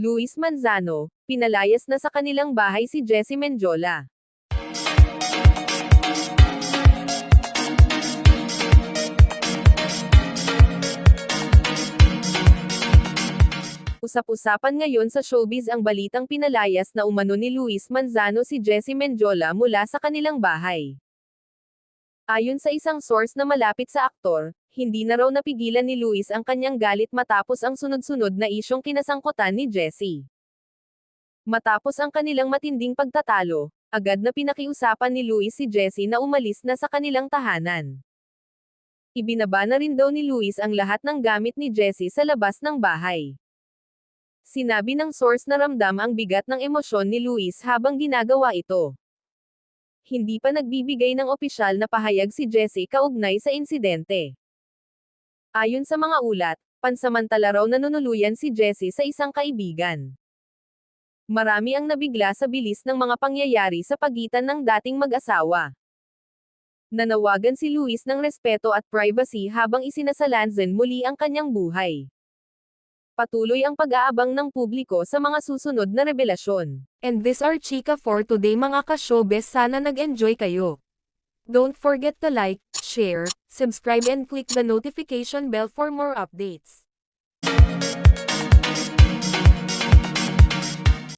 Luis Manzano, pinalayas na sa kanilang bahay si Jessie Menjola. Usap-usapan ngayon sa showbiz ang balitang pinalayas na umano ni Luis Manzano si Jessie Menjola mula sa kanilang bahay. Ayon sa isang source na malapit sa aktor, hindi na raw napigilan ni Luis ang kanyang galit matapos ang sunod-sunod na isyong kinasangkutan ni Jessie. Matapos ang kanilang matinding pagtatalo, agad na pinakiusapan ni Luis si Jessie na umalis na sa kanilang tahanan. Ibinaba na rin daw ni Luis ang lahat ng gamit ni Jessie sa labas ng bahay. Sinabi ng source na ramdam ang bigat ng emosyon ni Luis habang ginagawa ito. Hindi pa nagbibigay ng opisyal na pahayag si Jessie kaugnay sa insidente. Ayon sa mga ulat, pansamantala raw nanunuluyan si Jessie sa isang kaibigan. Marami ang nabigla sa bilis ng mga pangyayari sa pagitan ng dating mag-asawa. Nanawagan si Luis ng respeto at privacy habang isinasalansan muli ang kanyang buhay. Patuloy ang pag-aabang ng publiko sa mga susunod na revelasyon. And this are Chika for today mga ka-showbiz sana nag-enjoy kayo. Don't forget to like, share, subscribe and click the notification bell for more updates.